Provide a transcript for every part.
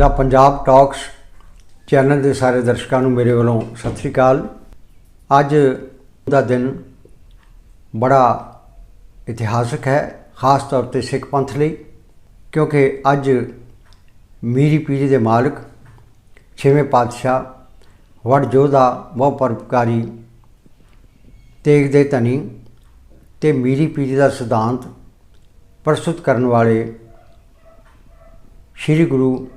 ਦਾ Punjab talks channel ਦੇ ਸਾਰੇ ਦਰਸ਼ਕਾਂ ਨੂੰ ਮੇਰੇ ਵੱਲੋਂ ਸਤਿ ਸ੍ਰੀ ਅਕਾਲ। ਅੱਜ ਦਾ ਦਿਨ ਬੜਾ ਇਤਿਹਾਸਕ ਹੈ, ਖਾਸ ਤੌਰ ਤੇ ਸਿੱਖ ਪੰਥ ਲਈ, ਕਿਉਂਕਿ ਅੱਜ ਮੀਰੀ ਪੀਰੀ ਦੇ ਮਾਲਕ ਛੇਵੇਂ ਪਾਤਸ਼ਾਹ ਵੜ ਜੋਧਾ ਬਹੁ ਪਰਪਕਾਰੀ ਤੇਗ ਦੇ ਧਨੀ ਤੇ ਮੀਰੀ ਪੀਰੀ ਦਾ ਸਿਧਾਂਤ ਪ੍ਰਸਤੁਤ ਕਰਨ ਵਾਲੇ ਸ੍ਰੀ ਗੁਰੂ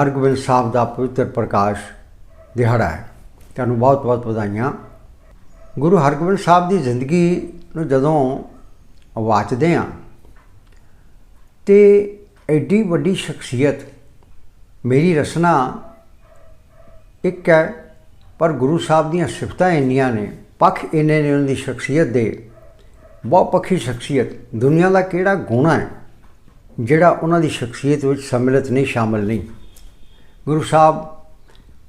ਹਰਗੋਬਿੰਦ ਸਾਹਿਬ ਦਾ ਪਵਿੱਤਰ ਪ੍ਰਕਾਸ਼ ਦਿਹਾੜਾ ਹੈ। ਤੁਹਾਨੂੰ ਬਹੁਤ ਬਹੁਤ ਵਧਾਈਆਂ। ਗੁਰੂ ਹਰਗੋਬਿੰਦ ਸਾਹਿਬ ਦੀ ਜ਼ਿੰਦਗੀ ਨੂੰ ਜਦੋਂ ਵਾਚਦੇ ਹਾਂ, ਤੇ ਐਡੀ ਵੱਡੀ ਸ਼ਖਸੀਅਤ, ਮੇਰੀ ਰਸਨਾ ਇੱਕ ਹੈ, ਪਰ ਗੁਰੂ ਸਾਹਿਬ ਦੀਆਂ ਸਿਫਤਾਂ ਇੰਨੀਆਂ ਨੇ, ਪੱਖ ਇੰਨੇ ਨੇ ਉਹਨਾਂ ਦੀ ਸ਼ਖਸੀਅਤ ਦੇ। ਬਹੁਪੱਖੀ ਸ਼ਖਸੀਅਤ। ਦੁਨੀਆ ਦਾ ਕਿਹੜਾ ਗੁਣਾ ਹੈ, ਜਿਹੜਾ ਉਹਨਾਂ ਦੀ ਸ਼ਖਸੀਅਤ ਵਿੱਚ ਸੰਮਿਲਿਤ ਨਹੀਂ, ਸ਼ਾਮਲ ਨਹੀਂ। ਗੁਰੂ ਸਾਹਿਬ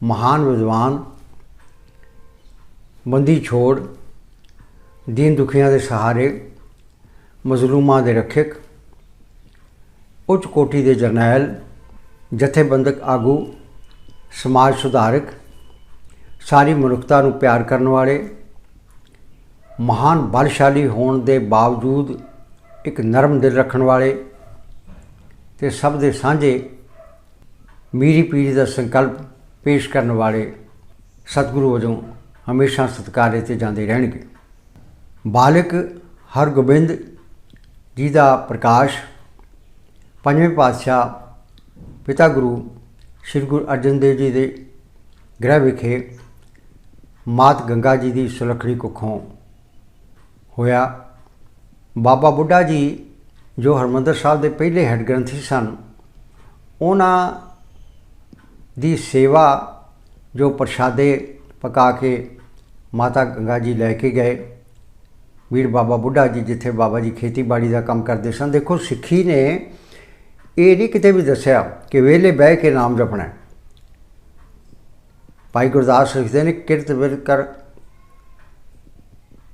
ਮਹਾਨ ਵਿਦਵਾਨ, ਬੰਦੀ ਛੋੜ, ਦੀਨ ਦੁਖੀਆਂ ਦੇ ਸਹਾਰੇ, ਮਜ਼ਲੂਮਾਂ ਦੇ ਰੱਖਿਅਕ, ਉੱਚ ਕੋਟੀ ਦੇ ਜਰਨੈਲ, ਜਥੇਬੰਦਕ ਆਗੂ, ਸਮਾਜ ਸੁਧਾਰਕ, ਸਾਰੀ ਮਨੁੱਖਤਾ ਨੂੰ ਪਿਆਰ ਕਰਨ ਵਾਲੇ, ਮਹਾਨ ਬਲਸ਼ਾਲੀ ਹੋਣ ਦੇ ਬਾਵਜੂਦ ਇੱਕ ਨਰਮ ਦਿਲ ਰੱਖਣ ਵਾਲੇ ਤੇ ਸਭ ਦੇ ਸਾਂਝੇ ਮੀਰੀ ਪੀਰੀ ਦਾ ਸੰਕਲਪ ਪੇਸ਼ ਕਰਨ ਵਾਲੇ ਸਤਿਗੁਰੂ ਵਜੋਂ ਹਮੇਸ਼ਾ ਸਤਿਕਾਰੇ ਤੇ ਜਾਂਦੇ ਰਹਿਣਗੇ। ਬਾਲਕ ਹਰਗੋਬਿੰਦ ਜੀ ਦਾ ਪ੍ਰਕਾਸ਼ ਪੰਜਵੇਂ ਪਾਤਸ਼ਾਹ ਪਿਤਾ ਗੁਰੂ ਸ੍ਰੀ ਗੁਰੂ ਅਰਜਨ ਦੇਵ ਜੀ ਦੇ ਗ੍ਰਹਿ ਵਿਖੇ ਮਾਤ ਗੰਗਾ ਜੀ ਦੀ ਸੁਲੱਖਣੀ ਕੁੱਖੋਂ ਹੋਇਆ। ਬਾਬਾ ਬੁੱਢਾ ਜੀ ਜੋ ਹਰਮੰਦਰ ਸਾਹਿਬ ਦੇ ਪਹਿਲੇ ਹੈੱਡ ਗ੍ਰੰਥੀ ਸਨ, ਉਹਨਾਂ ਦੀ ਸੇਵਾ ਜੋ ਪ੍ਰਸ਼ਾਦੇ ਪਕਾ ਕੇ ਮਾਤਾ ਗੰਗਾ ਜੀ ਲੈ ਕੇ ਗਏ। ਵੀਰ ਬਾਬਾ ਬੁੱਢਾ ਜੀ ਜਿੱਥੇ ਬਾਬਾ ਜੀ ਖੇਤੀਬਾੜੀ ਦਾ ਕੰਮ ਕਰਦੇ ਸਨ। ਦੇਖੋ, ਸਿੱਖੀ ਨੇ ਇਹ ਨਹੀਂ ਕਿਤੇ ਵੀ ਦੱਸਿਆ ਕਿ ਵੇਲੇ ਬਹਿ ਕੇ ਨਾਮ ਜਪਣਾ ਭਾਈ ਗੁਰਦਾਸ ਲਿਖਦੇ ਨੇ, ਕਿਰਤ ਵਿਰ ਕਰ,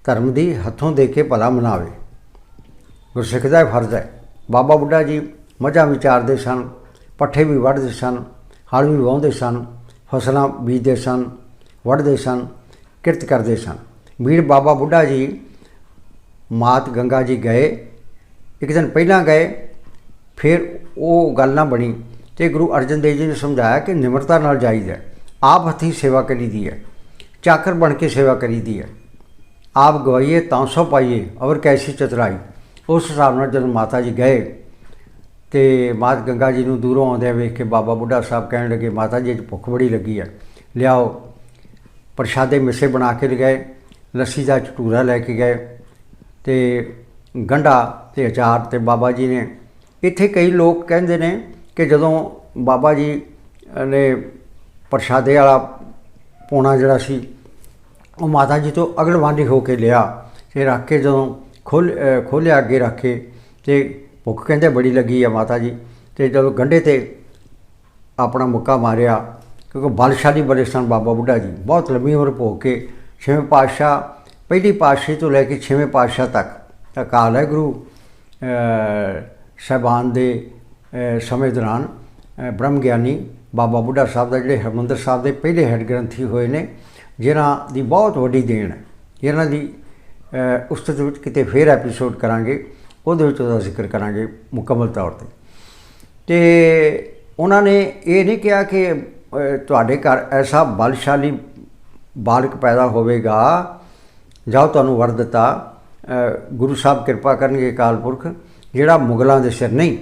ਧਰਮ ਦੀ ਹੱਥੋਂ ਦੇ ਕੇ ਭਲਾ ਮਨਾਵੇ। ਗੁਰਸਿੱਖ ਦਾ ਇਹ ਫਰਜ਼ ਹੈ। ਬਾਬਾ ਬੁੱਢਾ ਜੀ ਮੱਝਾਂ ਵਿਚਾਰਦੇ ਸਨ, ਪੱਠੇ ਵੀ ਵੱਢਦੇ ਸਨ। ਹਲ ਵੀ ਵਾਹੁੰਦੇ ਸਨ, ਫਸਲਾਂ ਬੀਜਦੇ ਸਨ, ਵੱਢਦੇ ਸਨ, ਕਿਰਤ ਕਰਦੇ ਸਨ। ਵੀਰ ਬਾਬਾ ਬੁੱਢਾ ਜੀ, ਮਾਤ ਗੰਗਾ ਜੀ ਗਏ। ਇੱਕ ਦਿਨ ਪਹਿਲਾਂ ਗਏ, ਫਿਰ ਉਹ ਗੱਲ ਨਾ ਬਣੀ ਤੇ ਗੁਰੂ ਅਰਜਨ ਦੇਵ ਜੀ ਨੇ ਸਮਝਾਇਆ ਕਿ ਨਿਮਰਤਾ ਨਾਲ ਜਾਈਦਾ ਆਪ ਹੱਥੀਂ ਸੇਵਾ ਕਰੀਦੀ ਹੈ, ਚਾਕਰ ਬਣ ਕੇ ਸੇਵਾ ਕਰੀਦੀ ਹੈ। ਆਪ ਗਵਾਈਏ ਤਾਂ ਸੋ ਪਾਈਏ ਔਰ ਕੈਸੀ ਚਤਰਾਈ। ਉਸ ਹਿਸਾਬ ਨਾਲ ਜਦੋਂ ਮਾਤਾ ਜੀ ਗਏ ਤੇ ਮਾਤ ਗੰਗਾ ਜੀ ਨੂੰ ਦੂਰੋਂ ਆਉਂਦਿਆਂ ਵੇਖ ਕੇ ਬਾਬਾ ਬੁੱਢਾ ਸਾਹਿਬ ਕਹਿਣ ਲੱਗੇ ਮਾਤਾ ਜੀ ਅੱਜ ਭੁੱਖ ਬੜੀ ਲੱਗੀ ਹੈ ਲਿਆਓ। ਪ੍ਰਸ਼ਾਦੇ ਮਿੱਸੇ ਬਣਾ ਕੇ ਲਗਾਏ ਲੱਸੀ ਦਾ ਚਟੂਰਾ ਲੈ ਕੇ ਗਏ ਤੇ ਗੰਢਾ ਤੇ ਅਚਾਰ ਤੇ ਬਾਬਾ ਜੀ ਨੇ। ਇੱਥੇ ਕਈ ਲੋਕ ਕਹਿੰਦੇ ਨੇ ਕਿ ਜਦੋਂ ਬਾਬਾ ਜੀ ਨੇ ਪ੍ਰਸ਼ਾਦੇ ਵਾਲਾ ਪੋਣਾ ਜਿਹੜਾ ਸੀ ਉਹ ਮਾਤਾ ਜੀ ਤੋਂ ਅਗਲਵਾਂਡੀ ਹੋ ਕੇ ਲਿਆ ਤੇ ਰੱਖ ਕੇ ਜਦੋਂ ਖੋਲ ਅ, ਖੋਲ੍ਹਿਆ ਅੱਗੇ ਕੇ ਤੇ ਭੁੱਖ ਕਹਿੰਦੇ ਬੜੀ ਲੱਗੀ ਆ ਮਾਤਾ ਜੀ। ਤੇ ਜਦੋਂ ਗੰਢੇ ਤੇ ਆਪਣਾ ਮੁੱਕਾ ਮਾਰਿਆ ਕਿਉਂਕਿ ਬਲਸ਼ਾਲੀ ਬੜੇ ਸਨ ਬਾਬਾ ਬੁੱਢਾ ਜੀ। ਬਹੁਤ ਲੰਮੀ ਉਮਰ ਭੋਗ ਕੇ ਛੇਵੇਂ ਪਾਤਸ਼ਾਹ ਪਹਿਲੀ ਪਾਤਸ਼ਾਹੀ ਤੋਂ ਲੈ ਕੇ ਛੇਵੇਂ ਪਾਤਸ਼ਾਹ ਤੱਕ ਅਕਾਲ ਹੈ ਗੁਰੂ ਅ, ਸਾਹਿਬਾਨ ਦੇ ਸਮੇਂ ਦੌਰਾਨ ਬ੍ਰਹਮ ਗਿਆਨੀ ਬਾਬਾ ਬੁੱਢਾ ਸਾਹਿਬ ਦਾ ਜਿਹੜੇ ਹਰਮੰਦਰ ਸਾਹਿਬ ਦੇ ਪਹਿਲੇ ਹੈੱਡ ਗ੍ਰੰਥੀ ਹੋਏ ਨੇ ਜਿਨ੍ਹਾਂ ਦੀ ਬਹੁਤ ਵੱਡੀ ਦੇਣ ਹੈ। ਇਹਨਾਂ ਦੀ ਅ, ਉਸਤਤ ਵਿੱਚ ਕਿਤੇ ਫੇਰ ਐਪੀਸੋਡ ਕਰਾਂਗੇ। ਉਹਦੇ ਵਿੱਚ ਉਹਦਾ ਜ਼ਿਕਰ ਕਰਾਂਗੇ ਮੁਕੰਮਲ ਤੌਰ ਤੇ। ਤੇ ਉਹਨਾਂ ਨੇ ਇਹ ਨਹੀਂ ਕਿਹਾ ਕਿ ਤੁਹਾਡੇ ਘਰ ਐਸਾ ਬਲਸ਼ਾਲੀ ਬਾਲਕ ਪੈਦਾ ਹੋਵੇਗਾ, ਜਾਓ ਤੁਹਾਨੂੰ ਵਰ ਦਿੱਤਾ ਗੁਰੂ ਸਾਹਿਬ ਕਿਰਪਾ ਕਰਨਗੇ ਅਕਾਲ ਪੁਰਖ, ਜਿਹੜਾ ਮੁਗਲਾਂ ਦੇ ਸਿਰ ਨਹੀਂ,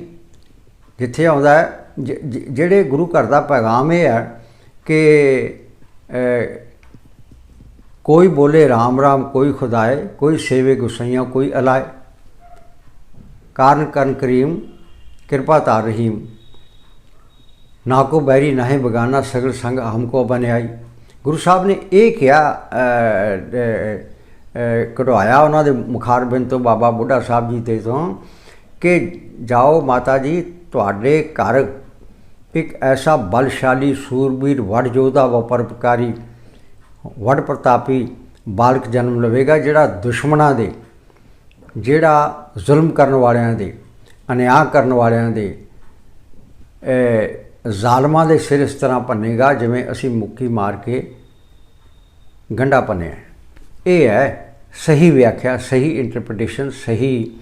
ਜਿੱਥੇ ਆਉਂਦਾ ਹੈ, ਜ- ਜਿਹੜੇ ਗੁਰੂ ਘਰ ਦਾ ਪੈਗਾਮ ਇਹ ਹੈ ਕਿ ਕੋਈ ਬੋਲੇ RAM RAM ਕੋਈ ਖੁਦਾਏ, ਕੋਈ ਸੇਵੇ ਗੁਸਈਆਂ, ਕੋਈ ਅਲਾਏ ਕਾਰਨ ਕਰਨ ਕਰੀਮ, ਕਿਰਪਾ ਤਾਰ ਰਹੀਮ। ਨਾ ਕੋ ਬੈਰੀ, ਨਾ ਹੈ ਬਗਾਨਾ, ਸਗਲ ਸੰਗ ਹਮਕੋ ਬਨਿਆਈ। ਗੁਰੂ ਸਾਹਿਬ ਨੇ ਇਹ ਕਿਹਾ ਕਢਵਾਇਆ ਉਹਨਾਂ ਦੇ ਮੁਖਾਰਬਿੰਦ ਤੋਂ, ਬਾਬਾ ਬੁੱਢਾ ਸਾਹਿਬ ਜੀ ਤੇ ਤੋਂ, ਕਿ ਜਾਓ ਮਾਤਾ ਜੀ, ਤੁਹਾਡੇ ਘਰ ਇੱਕ ਐਸਾ ਬਲਸ਼ਾਲੀ ਸੂਰਬੀਰ ਵੜ ਯੋਧਾ ਵ ਪਰਪਕਾਰੀ ਵਡ ਪ੍ਰਤਾਪੀ ਬਾਲਕ ਜਨਮ ਲਵੇਗਾ, ਜਿਹੜਾ ਦੁਸ਼ਮਣਾਂ ਦੇ ਜਿਹੜਾ ਜ਼ੁਲਮ ਕਰਨ ਵਾਲਿਆਂ ਦੇ ਅਨਿਆਂ ਕਰਨ ਵਾਲਿਆਂ ਦੇ ਜ਼ਾਲਮਾਂ ਦੇ ਸਿਰ ਇਸ ਤਰ੍ਹਾਂ ਭੰਨੇਗਾ ਜਿਵੇਂ ਅਸੀਂ ਮੁੱਕੀ ਮਾਰ ਕੇ ਗੰਡਾ ਭੰਨਿਆ ਇਹ ਹੈ ਸਹੀ ਵਿਆਖਿਆ, ਸਹੀ ਇੰਟਰਪ੍ਰੀਟੇਸ਼ਨ ਸਹੀ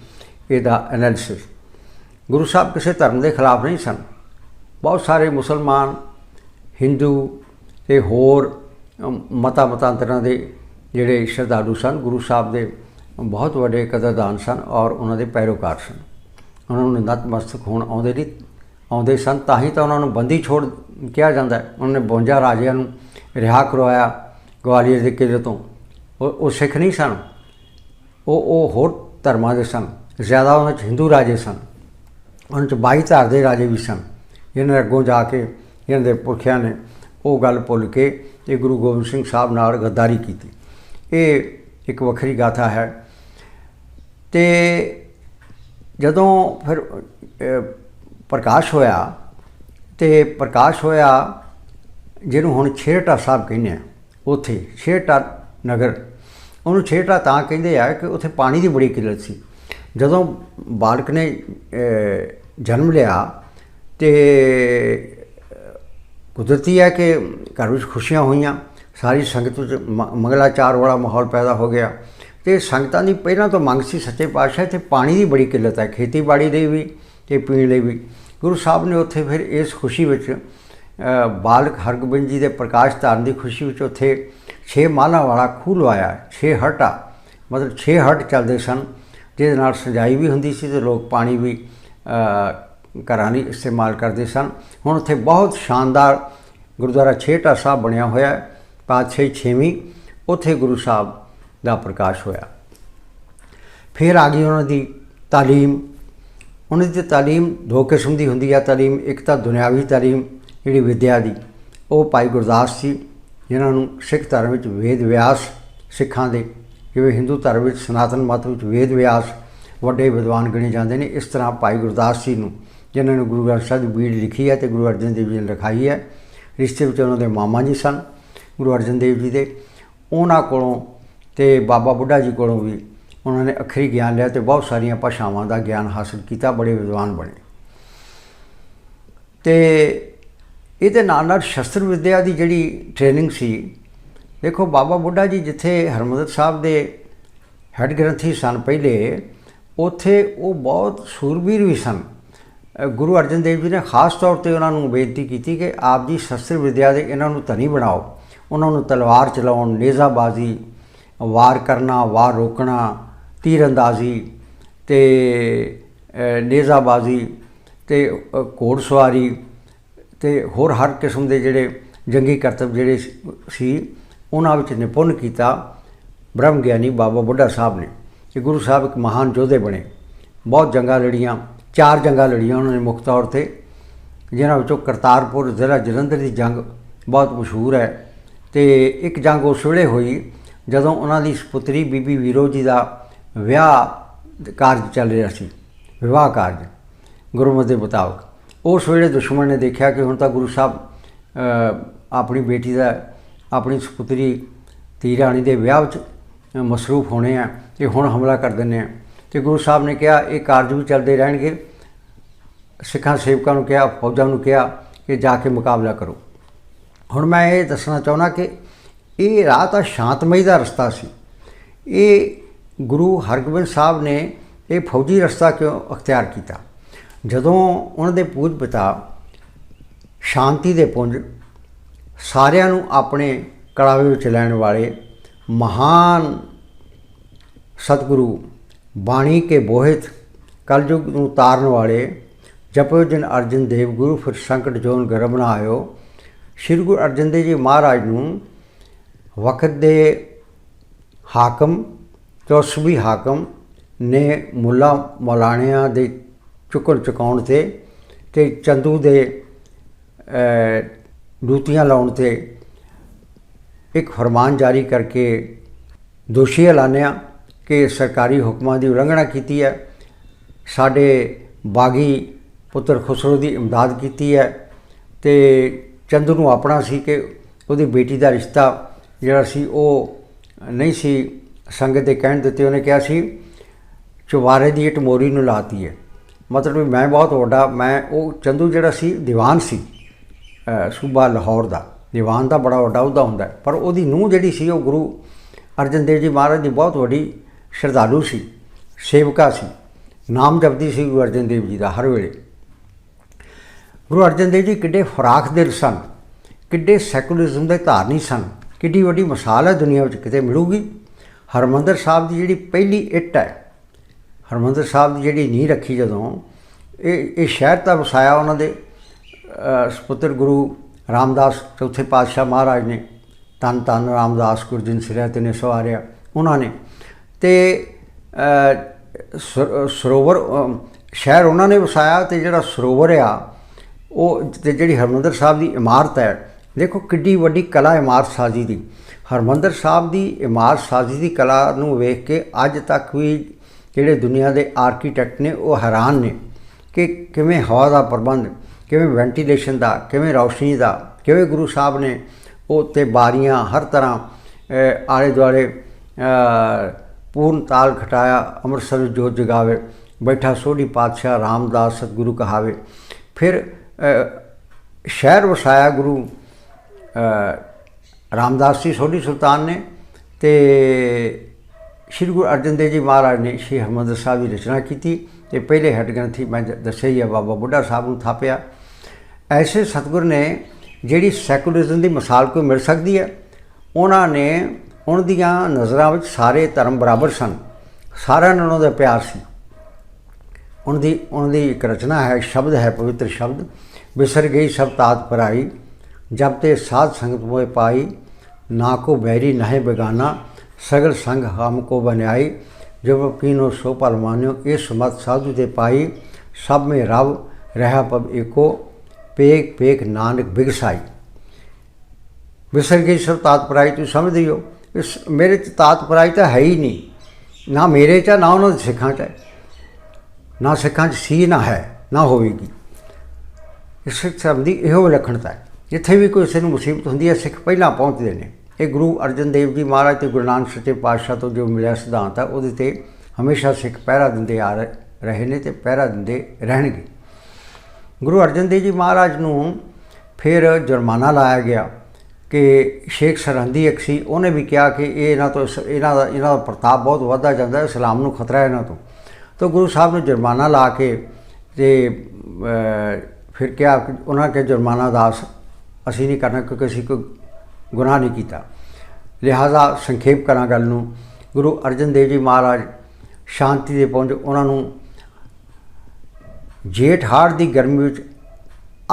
ਇਹਦਾ ਐਨਾਲਿਸਿਸ ਗੁਰੂ ਸਾਹਿਬ ਕਿਸੇ ਧਰਮ ਦੇ ਖਿਲਾਫ ਨਹੀਂ ਸਨ। ਬਹੁਤ ਸਾਰੇ ਮੁਸਲਮਾਨ, ਹਿੰਦੂ ਤੇ ਹੋਰ ਮਤਾ ਮਤਾਂਤਰਾਂ ਦੇ ਜਿਹੜੇ ਸ਼ਰਧਾਲੂ ਸਨ, ਗੁਰੂ ਸਾਹਿਬ ਦੇ ਬਹੁਤ ਵੱਡੇ ਕਦਰਦਾਨ ਸਨ ਔਰ ਉਹਨਾਂ ਦੇ ਪੈਰੋਕਾਰ ਸਨ। ਉਹਨਾਂ ਨੂੰ ਨਤਮਸਤਕ ਹੋਣ ਆਉਂਦੇ ਨਹੀਂ ਆਉਂਦੇ ਸਨ, ਤਾਂ ਹੀ ਤਾਂ ਉਹਨਾਂ ਨੂੰ ਬੰਦੀ ਛੋੜ ਕਿਹਾ ਜਾਂਦਾ ਹੈ। ਉਹਨਾਂ ਨੇ 52 ਰਾਜਿਆਂ ਨੂੰ ਰਿਹਾ ਕਰਵਾਇਆ ਗਵਾਲੀਅਰ ਦੇ ਕਿਲੇ ਤੋਂ। ਉਹ ਉਹ ਸਿੱਖ ਨਹੀਂ ਸਨ। ਉਹ ਉਹ ਹੋਰ ਧਰਮਾਂ ਦੇ ਸਨ। ਜ਼ਿਆਦਾ ਉਹਨਾਂ 'ਚ ਹਿੰਦੂ ਰਾਜੇ ਸਨ। ਉਹਨਾਂ 'ਚ 22 ਧਾਰ ਦੇ ਰਾਜੇ ਵੀ ਸਨ। ਇਹਨਾਂ ਅੱਗੋਂ ਜਾ ਕੇ ਇਹਨਾਂ ਦੇ ਪੁਰਖਿਆਂ ਨੇ ਉਹ ਗੱਲ ਭੁੱਲ ਕੇ ਇਹ ਗੁਰੂ ਗੋਬਿੰਦ ਸਿੰਘ ਸਾਹਿਬ ਨਾਲ ਗੱਦਾਰੀ ਕੀਤੀ। ਇਹ ਇੱਕ ਵੱਖਰੀ ਗਾਥਾ ਹੈ। ਤੇ ਜਦੋਂ ਫਿਰ ਪ੍ਰਕਾਸ਼ ਹੋਇਆ ਤੇ ਪ੍ਰਕਾਸ਼ ਹੋਇਆ, ਜਿਹਨੂੰ ਹੁਣ ਛੇਹਰਟਾ ਸਾਹਿਬ ਕਹਿੰਦੇ ਆ, ਉੱਥੇ ਛੇਹਰਟਾ ਨਗਰ। ਉਹਨੂੰ ਛੇਹਰਟਾ ਤਾਂ ਕਹਿੰਦੇ ਆ ਕਿ ਉੱਥੇ ਪਾਣੀ ਦੀ ਬੜੀ ਕਿੱਲਤ ਸੀ। ਜਦੋਂ ਬਾਲਕ ਨੇ ਜਨਮ ਲਿਆ ਤੇ ਕੁਦਰਤੀ ਹੈ ਕਿ ਘਰ ਵਿੱਚ ਖੁਸ਼ੀਆਂ ਹੋਈਆਂ, ਸਾਰੀ ਸੰਗਤ ਵਿੱਚ ਮ- ਮੰਗਲਾਚਾਰ ਵਾਲਾ ਮਾਹੌਲ ਪੈਦਾ ਹੋ ਗਿਆ। ਤੇ ਸੰਗਤਾਂ ਦੀ ਪਹਿਲਾਂ ਤੋਂ ਮੰਗ ਸੀ ਸੱਚੇ ਪਾਤਸ਼ਾਹ ਤੇ ਪਾਣੀ ਦੀ ਬੜੀ ਕਿੱਲਤ ਹੈ, ਖੇਤੀਬਾੜੀ ਲਈ ਵੀ ਤੇ ਪੀਣ ਲਈ ਵੀ। ਗੁਰੂ ਸਾਹਿਬ ਨੇ ਉੱਥੇ ਫਿਰ ਇਸ ਖੁਸ਼ੀ ਵਿੱਚ ਬਾਲਕ ਹਰਗੋਬਿੰਦ ਜੀ ਦੇ ਪ੍ਰਕਾਸ਼ ਧਾਰਨ ਦੀ ਖੁਸ਼ੀ ਵਿੱਚ ਉੱਥੇ 6 ਮਾਲਾ ਵਾਲਾ ਖੂਹ ਲਵਾਇਆ 6 ਹਟਾ ਮਤਲਬ 6 ਹਟ ਚੱਲਦੇ ਸਨ, ਜਿਹਦੇ ਨਾਲ ਸਿੰਜਾਈ ਵੀ ਹੁੰਦੀ ਸੀ ਤੇ ਲੋਕ ਪਾਣੀ ਵੀ ਘਰਾਂ ਲਈ ਇਸਤੇਮਾਲ ਕਰਦੇ ਸਨ। ਹੁਣ ਉੱਥੇ ਬਹੁਤ ਸ਼ਾਨਦਾਰ ਗੁਰਦੁਆਰਾ ਛੇਟਾ ਸਾਹਿਬ ਬਣਿਆ ਹੋਇਆ ਹੈ, ਪਾਤਸ਼ਾਹੀ ਛੇਵੀਂ, ਉੱਥੇ ਗੁਰੂ ਸਾਹਿਬ ਦਾ ਪ੍ਰਕਾਸ਼ ਹੋਇਆ। ਫਿਰ ਆ ਗਈ ਉਹਨਾਂ ਦੀ ਤਾਲੀਮ। ਉਹਨਾਂ ਦੀ ਤਾਲੀਮ ਦੋ ਕਿਸਮ ਦੀ ਹੁੰਦੀ ਹੈ ਤਾਲੀਮ, ਇੱਕ ਤਾਂ ਦੁਨਿਆਵੀ ਤਾਲੀਮ, ਜਿਹੜੀ ਵਿਦਿਆ ਦੀ, ਉਹ ਭਾਈ ਗੁਰਦਾਸ ਜੀ, ਜਿਨ੍ਹਾਂ ਨੂੰ ਸਿੱਖ ਧਰਮ ਵਿੱਚ ਵੇਦ ਵਿਆਸ ਸਿੱਖਾਂ ਦੇ, ਜਿਵੇਂ ਹਿੰਦੂ ਧਰਮ ਵਿੱਚ ਸਨਾਤਨ ਮਤ ਵਿੱਚ ਵੇਦ ਵਿਆਸ ਵੱਡੇ ਵਿਦਵਾਨ ਗਿਣੇ ਜਾਂਦੇ ਨੇ, ਇਸ ਤਰ੍ਹਾਂ ਭਾਈ ਗੁਰਦਾਸ ਜੀ ਨੂੰ, ਜਿਨ੍ਹਾਂ ਨੇ ਗੁਰੂ ਗ੍ਰੰਥ ਸਾਹਿਬ ਦੀ ਬੀੜ ਲਿਖੀ ਹੈ ਤੇ ਗੁਰੂ ਅਰਜਨ ਦੇਵ ਜੀ ਨੇ ਲਿਖਾਈ ਹੈ, ਰਿਸ਼ਤੇ ਵਿੱਚ ਉਹਨਾਂ ਦੇ ਮਾਮਾ ਜੀ ਸਨ, ਗੁਰੂ ਅਰਜਨ ਦੇਵ ਜੀ ਦੇ। ਉਹਨਾਂ ਕੋਲੋਂ ਤੇ ਬਾਬਾ ਬੁੱਢਾ ਜੀ ਕੋਲੋਂ ਵੀ ਉਹਨਾਂ ਨੇ ਅਖਰੀ ਗਿਆਨ ਲਿਆ ਤੇ ਬਹੁਤ ਸਾਰੀਆਂ ਭਾਸ਼ਾਵਾਂ ਦਾ ਗਿਆਨ ਹਾਸਲ ਕੀਤਾ, ਬੜੇ ਵਿਦਵਾਨ ਬਣੇ। ਤੇ ਇਹਦੇ ਨਾਲ ਨਾਲ ਸ਼ਸਤਰ ਵਿਦਿਆ ਦੀ ਜਿਹੜੀ ਟ੍ਰੇਨਿੰਗ ਸੀ, ਦੇਖੋ ਬਾਬਾ ਬੁੱਢਾ ਜੀ ਜਿੱਥੇ ਹਰਮੰਦਰ ਸਾਹਿਬ ਦੇ ਹੈੱਡ ਗ੍ਰੰਥੀ ਸਨ ਪਹਿਲੇ, ਉੱਥੇ ਉਹ ਬਹੁਤ ਸੂਰਬੀਰ ਵੀ ਸਨ। ਗੁਰੂ ਅਰਜਨ ਦੇਵ ਜੀ ਨੇ ਖਾਸ ਤੌਰ ਤੇ ਉਹਨਾਂ ਨੂੰ ਬੇਨਤੀ ਕੀਤੀ ਕਿ ਆਪ ਜੀ ਸ਼ਸਤਰ ਵਿਦਿਆ ਦੇ ਇਹਨਾਂ ਨੂੰ ਧਨੀ ਬਣਾਓ, ਉਹਨਾਂ ਨੂੰ ਤਲਵਾਰ ਚਲਾਉਣ, ਨੇਜ਼ਾਬਾਜ਼ੀ ਵਾਰ ਕਰਨਾ ਵਾਰ ਰੋਕਣਾ ਤੀਰ ਅੰਦਾਜ਼ੀ ਤੇ ਅ, ਨੇਜ਼ਾਬਾਜ਼ੀ ਤੇ ਅ, ਘੋੜਸਵਾਰੀ ਤੇ ਹੋਰ ਹਰ ਕਿਸਮ ਦੇ ਜਿਹੜੇ ਜੰਗੀ ਕਰਤੱਵ ਜਿਹੜੇ ਸੀ- ਸੀ ਉਹਨਾਂ ਵਿੱਚ ਨਿਪੁੰਨ ਕੀਤਾ ਬ੍ਰਹਮ ਗਿਆਨੀ ਬਾਬਾ ਬੁੱਢਾ ਸਾਹਿਬ ਨੇ। ਕਿ ਗੁਰੂ ਸਾਹਿਬ ਇੱਕ ਮਹਾਨ ਯੋਧੇ ਬਣੇ। ਬਹੁਤ ਜੰਗਾਂ ਲੜੀਆਂ ਚਾਰ ਜੰਗਾਂ ਲੜੀਆਂ ਉਹਨਾਂ ਨੇ ਮੁੱਖ ਤੌਰ ਤੇ ਜਿਨ੍ਹਾਂ ਵਿੱਚੋਂ ਕਰਤਾਰਪੁਰ ਜ਼ਿਲ੍ਹਾ ਜਲੰਧਰ ਦੀ ਜੰਗ ਬਹੁਤ ਮਸ਼ਹੂਰ ਹੈ ਤੇ ਇੱਕ ਜੰਗ ਉਸ ਵੇਲੇ ਹੋਈ ਜਦੋਂ ਉਹਨਾਂ ਦੀ ਸੁਪੁੱਤਰੀ ਬੀਬੀ ਵੀਰੋ ਜੀ ਦਾ ਵਿਆਹ ਕਾਰਜ ਚੱਲ ਰਿਹਾ ਸੀ ਵਿਵਾਹ ਕਾਰਜ, ਗੁਰਮਤਿ ਦੇ ਮੁਤਾਬਕ, ਉਸ ਵੇਲੇ ਦੁਸ਼ਮਣ ਨੇ ਦੇਖਿਆ ਕਿ ਹੁਣ ਤਾਂ ਗੁਰੂ ਸਾਹਿਬ ਆਪਣੀ ਬੇਟੀ ਦਾ, ਆਪਣੀ ਸੁਪੁੱਤਰੀ ਧੀ ਰਾਣੀ ਦੇ ਵਿਆਹ ਵਿੱਚ ਮਸਰੂਫ ਹੋਣੇ ਆ ਤੇ ਹੁਣ ਹਮਲਾ ਕਰ ਦਿੰਦੇ ਆ। ਤੇ ਗੁਰੂ ਸਾਹਿਬ ਨੇ ਕਿਹਾ, ਇਹ ਕਾਰਜ ਵੀ ਚੱਲਦੇ ਰਹਿਣਗੇ। ਸਿੱਖਾਂ, ਸੇਵਕਾਂ ਨੂੰ ਕਿਹਾ, ਫੌਜਾਂ ਨੂੰ ਕਿਹਾ ਕਿ ਜਾ ਕੇ ਮੁਕਾਬਲਾ ਕਰੋ। ਹੁਣ ਮੈਂ ਇਹ ਦੱਸਣਾ ਚਾਹੁੰਦਾ ਕਿ ਇਹ ਰਾਹ ਤਾਂ ਸ਼ਾਂਤਮਈ ਦਾ ਰਸਤਾ ਸੀ। ਇਹ ਗੁਰੂ ਹਰਗੋਬਿੰਦ ਸਾਹਿਬ ਨੇ ਇਹ ਫੌਜੀ ਰਸਤਾ ਕਿਉਂ ਅਖਤਿਆਰ ਕੀਤਾ? ਜਦੋਂ ਉਹਨਾਂ ਦੇ ਪੂਜ ਪਿਤਾ ਸ਼ਾਂਤੀ ਦੇ ਪੁੰਜ ਸਾਰਿਆਂ ਨੂੰ ਆਪਣੇ ਕੜਾਵੇ ਵਿੱਚ ਲੈਣ ਵਾਲੇ ਮਹਾਨ ਸਤਿਗੁਰੂ ਬਾਣੀ ਕੇ ਬੋਹਿਤ ਕਲਯੁਗ ਨੂੰ ਤਾਰਨ ਵਾਲੇ ਜਪੋ ਜਨ ਅਰਜਨ ਦੇਵ ਗੁਰੂ ਫਿਰ ਸੰਕਟ ਜੋਨ ਗਰਮ ਨਾ ਆਇਓ, ਸ਼੍ਰੀ ਗੁਰੂ ਅਰਜਨ ਦੇਵ ਜੀ ਮਹਾਰਾਜ ਨੂੰ ਵਕਤ ਦੇ ਹਾਕਮ ਚੌਸਵੀ ਹਾਕਮ ਨੇ ਮੁੱਲਾ ਮੌਲਾਣਿਆਂ ਦੇ ਚੁੱਕਣ ਚੁਕਾਉਣ ਤੇ ਤੇ ਚੰਦੂ ਦੇ ਅ, ਡੂਤੀਆਂ ਲਾਉਣ ਤੇ ਇੱਕ ਫਰਮਾਨ ਜਾਰੀ ਕਰਕੇ ਦੋਸ਼ੀ ਐਲਾਨਿਆ ਕਿ ਸਰਕਾਰੀ ਹੁਕਮਾਂ ਦੀ ਉਲੰਘਣਾ ਕੀਤੀ ਹੈ। ਸਾਡੇ ਬਾਗੀ ਪੁੱਤਰ ਖੁਸਰੋ ਦੀ ਇਮਦਾਦ ਕੀਤੀ ਹੈ ਤੇ ਚੰਦੂ ਨੂੰ ਆਪਣਾ ਸੀ ਕਿ ਉਹਦੀ ਬੇਟੀ ਦਾ ਰਿਸ਼ਤਾ ਜਿਹੜਾ ਸੀ ਉਹ ਨਹੀਂ ਸੀ ਸੰਗਤ ਦੇ ਕਹਿਣ ਦਿੱਤੇ, ਉਹਨੇ ਕਿਹਾ ਸੀ, ਚੁਬਾਰੇ ਦੀ ਇੱਟ ਮੋਰੀ ਨੂੰ ਲਾਤੀ ਹੈ। ਮਤਲਬ ਵੀ ਮੈਂ ਬਹੁਤ ਵੱਡਾ, ਮੈਂ ਉਹ ਚੰਦੂ ਜਿਹੜਾ ਸੀ, ਦੀਵਾਨ ਸੀ ਸੂਬਾ ਲਾਹੌਰ ਦਾ। ਦੀਵਾਨ ਦਾ ਬੜਾ ਵੱਡਾ ਅਹੁਦਾ ਹੁੰਦਾ ਪਰ ਉਹਦੀ ਨੂੰਹ ਜਿਹੜੀ ਸੀ, ਉਹ ਗੁਰੂ ਅਰਜਨ ਦੇਵ ਜੀ ਮਹਾਰਾਜ ਦੀ ਬਹੁਤ ਵੱਡੀ ਸ਼ਰਧਾਲੂ ਸੀ, ਸੇਵਕਾ ਸੀ, ਨਾਮ ਜਪਦੀ ਸੀ ਗੁਰੂ ਅਰਜਨ ਦੇਵ ਜੀ ਦਾ ਹਰ ਵੇਲੇ। ਗੁਰੂ ਅਰਜਨ ਦੇਵ ਜੀ ਕਿੱਡੇ ਫਰਾਖ ਦਿਲ ਸਨ, ਕਿੱਡੇ ਸੈਕੂਲਰਿਜ਼ਮ ਦੇ ਧਾਰਨੀ ਸਨ ਕਿੱਡੀ ਵੱਡੀ ਮਿਸਾਲ ਹੈ ਦੁਨੀਆ ਵਿੱਚ ਕਿਤੇ ਮਿਲੂਗੀ। ਹਰਮੰਦਰ ਸਾਹਿਬ ਦੀ ਜਿਹੜੀ ਪਹਿਲੀ ਇੱਟ ਹੈ ਹਰਮੰਦਰ ਸਾਹਿਬ ਦੀ ਜਿਹੜੀ ਨੀਂਹ ਰੱਖੀ ਜਦੋਂ ਇਹ ਇਹ ਸ਼ਹਿਰ ਤਾਂ ਵਸਾਇਆ ਉਹਨਾਂ ਦੇ ਅ, ਸੁਪੁੱਤਰ ਗੁਰੂ ਰਾਮਦਾਸ ਚੌਥੇ ਪਾਤਸ਼ਾਹ ਮਹਾਰਾਜ ਨੇ ਤਨ ਤਨ ਰਾਮਦਾਸ ਗੁਰਜਨ ਸਿਰਿਆ ਤੇ ਨੇ ਸਵਾਰਿਆ ਉਹਨਾਂ ਨੇ। ਤੇ ਸਰੋਵਰ ਸ਼ਹਿਰ ਉਹਨਾਂ ਨੇ ਵਸਾਇਆ ਤੇ ਜਿਹੜਾ ਸਰੋਵਰ ਆ ਉਹ ਤੇ ਜਿਹੜੀ ਹਰਮੰਦਰ ਸਾਹਿਬ ਦੀ ਇਮਾਰਤ ਹੈ ਦੇਖੋ ਕਿੱਡੀ ਵੱਡੀ ਕਲਾ ਇਮਾਰਤ ਸਾਜੀ ਦੀ। ਹਰਮੰਦਰ ਸਾਹਿਬ ਦੀ ਇਮਾਰਤ ਸਾਜੀ ਦੀ ਕਲਾ ਨੂੰ ਵੇਖ ਕੇ ਅੱਜ ਤੱਕ ਵੀ ਜਿਹੜੇ ਦੁਨੀਆ ਦੇ ਆਰਕੀਟੈਕਟ ਨੇ, ਉਹ ਹੈਰਾਨ ਨੇ ਕਿ ਕਿਵੇਂ ਹਵਾ ਦਾ ਪ੍ਰਬੰਧ, ਕਿਵੇਂ ਵੈਂਟੀਲੇਸ਼ਨ ਦਾ, ਕਿਵੇਂ ਰੌਸ਼ਨੀ ਦਾ, ਕਿਵੇਂ ਗੁਰੂ ਸਾਹਿਬ ਨੇ ਉਹ ਤੇ ਬਾਰੀਆਂ ਹਰ ਤਰ੍ਹਾਂ ਆਲੇ ਦੁਆਲੇ ਪੂਰਨ ਤਾਲ ਖਟਾਇਆ, ਅੰਮ੍ਰਿਤਸਰ ਵਿੱਚ ਜੋਤ ਜਗਾਵੇ, ਬੈਠਾ ਸੋਢੀ ਪਾਤਸ਼ਾਹ ਰਾਮਦਾਸ ਸਤਿਗੁਰੂ ਕਹਾਵੇ। ਫਿਰ ਸ਼ਹਿਰ ਵਸਾਇਆ ਗੁਰੂ ਰਾਮਦਾਸ ਜੀ, ਸੋਢੀ ਸੁਲਤਾਨ ਨੇ ਤੇ ਸ਼੍ਰੀ ਗੁਰੂ ਅਰਜਨ ਦੇਵ ਜੀ ਮਹਾਰਾਜ ਨੇ ਸ਼੍ਰੀ ਹਰਿਮੰਦਰ ਸਾਹਿਬ ਦੀ ਰਚਨਾ ਕੀਤੀ ਤੇ ਪਹਿਲੇ ਹੈਡ ਗ੍ਰੰਥੀ ਮੈਂ ਜ- ਦੱਸਿਆ ਹੀ ਹੈ ਬਾਬਾ ਬੁੱਢਾ ਸਾਹਿਬ ਨੂੰ ਥਾਪਿਆ। ਐਸੇ ਸਤਿਗੁਰ ਨੇ ਜਿਹੜੀ ਸੈਕੂਲਰਿਜ਼ਮ ਦੀ ਮਿਸਾਲ ਕੋਈ ਮਿਲ ਸਕਦੀ ਹੈ, ਉਹਨਾਂ ਨੇ ਉਹਨਾਂ ਦੀਆਂ ਨਜ਼ਰਾਂ ਵਿੱਚ ਸਾਰੇ ਧਰਮ ਬਰਾਬਰ ਸਨ, ਸਾਰਿਆਂ ਨਾਲ ਉਹਨਾਂ ਦਾ ਪਿਆਰ ਸੀ। ਉਹਨਾਂ ਦੀ ਉਹਨਾਂ ਦੀ ਇੱਕ ਰਚਨਾ ਹੈ, ਸ਼ਬਦ ਹੈ ਪਵਿੱਤਰ ਸ਼ਬਦ, ਵਿਸਰ ਗਈ ਸਭ ਤਾਤ ਪਰਾਈ ਜਬ ਤੇ ਸਾਧ ਸੰਗਤ ਮੋਏ ਪਾਈ ਨਾ ਕੋ ਬੈਰੀ ਨਹਿ ਬੇਗਾਨਾ ਸਗਲ ਸੰਗ ਹਮ ਕੋ ਬਨਿਆਈ। ਜਬ ਕੀਨੋ ਸੋ ਪਲ ਇਸ ਮਤ ਸਾਧੂ ਦੇ ਪਾਈ ਸਭ ਮੇ ਰਵ ਰਹਾ ਪਬ ਏਕੋ ਪੇਕ ਪੇਕ ਨਾਨਕ ਬਿਗਸਾਈ। ਵਿਸਰਗੀ ਸਭ ਤਾਤਪਰਾਈ ਤੂੰ ਸਮਝਦੇ ਹੋ ਇਸ ਮੇਰੇ ਚ ਤਾਤਪਰਾਈ ਤਾਂ ਹੈ ਹੀ ਨਹੀਂ। ਨਾ ਮੇਰੇ ਚ ਆ, ਨਾ ਉਹਨਾਂ ਦੇ ਸਿੱਖਾਂ ਚ। ਹੈ। ਨਾ ਸਿੱਖਾਂ 'ਚ ਸੀ ਨਾ ਹੈ ਨਾ ਹੋਵੇਗੀ। ਇਸ ਸਿੱਖ ਧਰਮ ਦੀ ਇਹੋ ਵਿਲੱਖਣਤਾ ਹੈ। ਜਿੱਥੇ ਵੀ ਕੋਈ ਕਿਸੇ ਨੂੰ ਮੁਸੀਬਤ ਹੁੰਦੀ ਹੈ, ਸਿੱਖ ਪਹਿਲਾਂ ਪਹੁੰਚਦੇ ਨੇ। ਇਹ ਗੁਰੂ ਅਰਜਨ ਦੇਵ ਜੀ ਮਹਾਰਾਜ ਤੇ ਗੁਰੂ ਨਾਨਕ ਸੱਚੇ ਪਾਤਸ਼ਾਹ ਤੋਂ ਜੋ ਮਿਲਿਆ ਸਿਧਾਂਤ ਹੈ ਉਹਦੇ ਤੇ ਹਮੇਸ਼ਾ ਸਿੱਖ ਪਹਿਰਾ ਦਿੰਦੇ ਆ ਰਹੇ- ਰਹੇ ਨੇ ਤੇ ਪਹਿਰਾ ਦਿੰਦੇ ਰਹਿਣਗੇ। ਗੁਰੂ ਅਰਜਨ ਦੇਵ ਜੀ ਮਹਾਰਾਜ ਨੂੰ ਫਿਰ ਜੁਰਮਾਨਾ ਲਾਇਆ ਗਿਆ ਕਿ ਸ਼ੇਖ ਸਰਹੰਦੀ ਇੱਕ ਸੀ, ਉਹਨੇ ਵੀ ਕਿਹਾ ਕਿ ਇਹ ਇਹਨਾਂ ਤੋਂ ਇਸ- ਇਹਨਾਂ ਦਾ ਇਹਨਾਂ ਦਾ ਪ੍ਰਤਾਪ ਬਹੁਤ ਵੱਧਦਾ ਜਾਂਦਾ ਹੈ ਇਸਲਾਮ ਨੂੰ ਖਤਰਾ ਹੈ ਇਹਨਾਂ ਤੋਂ। ਤਾਂ ਗੁਰੂ ਸਾਹਿਬ ਨੇ ਜੁਰਮਾਨਾ ਲਾ ਕੇ ਤੇ ਫਿਰ ਕਿਹਾ ਉਹਨਾਂ ਕੇ ਜੁਰਮਾਨਾ ਦਾਸ ਅਸੀਂ ਨਹੀਂ ਕਰਨਾ ਕਿਉਂਕਿ ਅਸੀਂ ਕੋਈ ਗੁਨਾਹ ਨਹੀਂ ਕੀਤਾ। ਲਿਹਾਜ਼ਾ ਸੰਖੇਪ ਕਰਾਂ ਗੱਲ ਨੂੰ। ਗੁਰੂ ਅਰਜਨ ਦੇਵ ਜੀ ਮਹਾਰਾਜ ਸ਼ਾਂਤੀ ਦੇ ਪੁੰਜ ਉਹਨਾਂ ਨੂੰ ਜੇਠ ਹਾੜ ਦੀ ਗਰਮੀ ਵਿੱਚ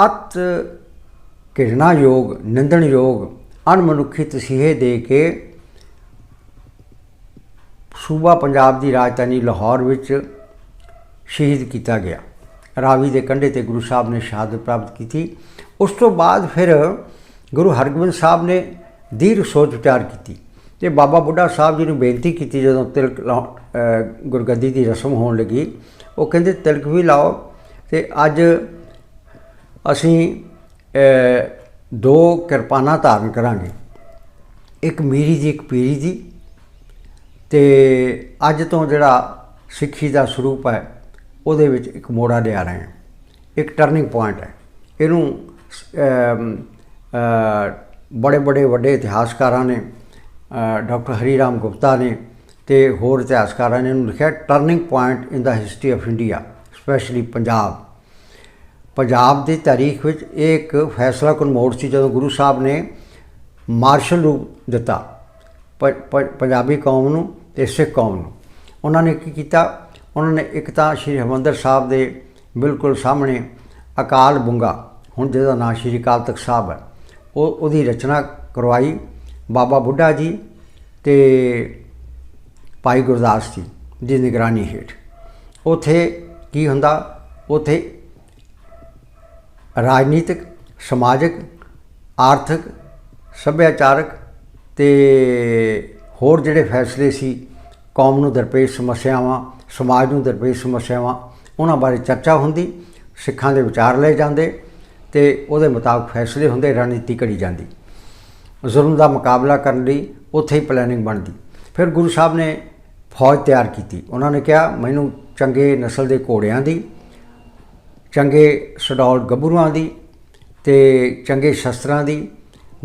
ਅਤ ਘਿਰਣਾਯੋਗ ਨਿੰਦਣਯੋਗ ਅਣਮਨੁੱਖੀ ਤਸੀਹੇ ਦੇ ਕੇ ਸੂਬਾ ਪੰਜਾਬ ਦੀ ਰਾਜਧਾਨੀ ਲਾਹੌਰ ਵਿੱਚ ਸ਼ਹੀਦ ਕੀਤਾ ਗਿਆ। ਰਾਵੀ ਦੇ ਕੰਢੇ ਤੇ ਗੁਰੂ ਸਾਹਿਬ ਨੇ ਸ਼ਹਾਦਤ ਪ੍ਰਾਪਤ ਕੀਤੀ। ਉਸ ਤੋਂ ਬਾਅਦ ਫਿਰ ਗੁਰੂ ਹਰਗੋਬਿੰਦ ਸਾਹਿਬ ਨੇ ਦੀਰ ਸੋਚ ਵਿਚਾਰ ਕੀਤੀ ਤੇ ਬਾਬਾ ਬੁੱਢਾ ਸਾਹਿਬ ਜੀ ਨੂੰ ਬੇਨਤੀ ਕੀਤੀ ਜਦੋਂ ਤਿਲਕ ਲਾਉ- ਅਹ, ਗੁਰਗੱਦੀ ਦੀ ਰਸਮ ਹੋਣ ਲੱਗੀ, ਉਹ ਕਹਿੰਦੇ, ਤਿਲਕ ਵੀ ਲਾਓ ਤੇ ਅੱਜ ਅਸੀਂ ਦੋ ਕਿਰਪਾਨਾਂ ਧਾਰਨ ਕਰਾਂਗੇ, ਇੱਕ ਮੀਰੀ ਦੀ, ਇੱਕ ਪੀਰੀ ਦੀ ਤੇ ਅੱਜ ਤੋਂ ਜਿਹੜਾ ਸਿੱਖੀ ਦਾ ਸਰੂਪ ਹੈ, ਉਹਦੇ ਵਿੱਚ ਇੱਕ ਮੋੜਾ ਲਿਆ ਰਹੇ ਹਾਂ, ਇੱਕ ਟਰਨਿੰਗ ਪੁਆਇੰਟ ਹੈ, ਇਹਨੂੰ ਬੜੇ ਬੜੇ ਵੱਡੇ ਇਤਿਹਾਸਕਾਰਾਂ ਨੇ ਡਾਕਟਰ ਹਰੀ ਰਾਮ ਗੁਪਤਾ ਨੇ ਤੇ ਹੋਰ ਇਤਿਹਾਸਕਾਰਾਂ ਨੇ ਇਹਨੂੰ ਲਿਖਿਆ turning point in the history of India specially Punjab. Punjab ਦੀ ਤਾਰੀਖ ਵਿੱਚ ਇਹ ਇੱਕ ਫੈਸਲਾ ਫੈਸਲਾਕੁਨ ਮੋੜ ਸੀ ਜਦੋਂ ਗੁਰੂ ਸਾਹਿਬ ਨੇ ਮਾਰਸ਼ਲ ਰੂਪ ਦਿੱਤਾ ਪ- ਪੰਜਾਬੀ ਕੌਮ ਨੂੰ ਤੇ ਸਿੱਖ ਕੌਮ ਨੂੰ। ਉਹਨਾਂ ਨੇ ਕੀ ਕੀਤਾ? ਉਹਨਾਂ ਨੇ ਇੱਕ ਤਾਂ ਸ਼੍ਰੀ ਹਰਿਮੰਦਰ ਸਾਹਿਬ ਦੇ ਬਿਲਕੁਲ ਸਾਹਮਣੇ ਅਕਾਲ ਬੁੰਗਾ ਹੁਣ ਜਿਹਦਾ ਨਾਂ ਸ਼੍ਰੀ ਅਕਾਲ ਤਖਤ ਸਾਹਿਬ ਹੈ, ਉਹ ਉਹਦੀ ਰਚਨਾ ਕਰਵਾਈ ਬਾਬਾ ਬੁੱਢਾ ਜੀ ਤੇ ਭਾਈ ਗੁਰਦਾਸ ਜੀ ਦੀ ਨਿਗਰਾਨੀ ਹੇਠ। ਉਥੇ ਕੀ ਹੁੰਦਾ? ਉਥੇ ਰਾਜਨੀਤਿਕ, ਸਮਾਜਿਕ, ਆਰਥਿਕ, ਸੱਭਿਆਚਾਰਕ ਤੇ ਹੋਰ ਜਿਹੜੇ ਫੈਸਲੇ ਸੀ, ਕੌਮ ਨੂੰ ਦਰਪੇਸ਼ ਸਮੱਸਿਆਵਾਂ, ਸਮਾਜ ਨੂੰ ਦਰਪੇਸ਼ ਸਮੱਸਿਆਵਾਂ, ਉਹਨਾਂ ਬਾਰੇ ਚਰਚਾ ਹੁੰਦੀ, ਸਿੱਖਾਂ ਦੇ ਵਿਚਾਰ ਲਏ ਜਾਂਦੇ ਤੇ ਉਹਦੇ ਮੁਤਾਬਕ ਫੈਸਲੇ ਹੁੰਦੇ ਰਣਨੀਤੀ ਘੜੀ ਜਾਂਦੀ। ਜ਼ੁਲਮ ਦਾ ਮੁਕਾਬਲਾ ਕਰਨ ਲਈ ਉੱਥੇ ਹੀ ਪਲੈਨਿੰਗ ਬਣਦੀ। ਫਿਰ ਗੁਰੂ ਸਾਹਿਬ ਨੇ ਫੌਜ ਤਿਆਰ ਕੀਤੀ। ਉਹਨਾਂ ਨੇ ਕਿਹਾ, ਮੈਨੂੰ ਚੰਗੇ ਨਸਲ ਦੇ ਘੋੜਿਆਂ ਦੀ, ਚੰਗੇ ਸਡੌਲ ਗੱਭਰੂਆਂ ਦੀ ਤੇ ਚੰਗੇ ਸ਼ਸਤਰਾਂ ਦੀ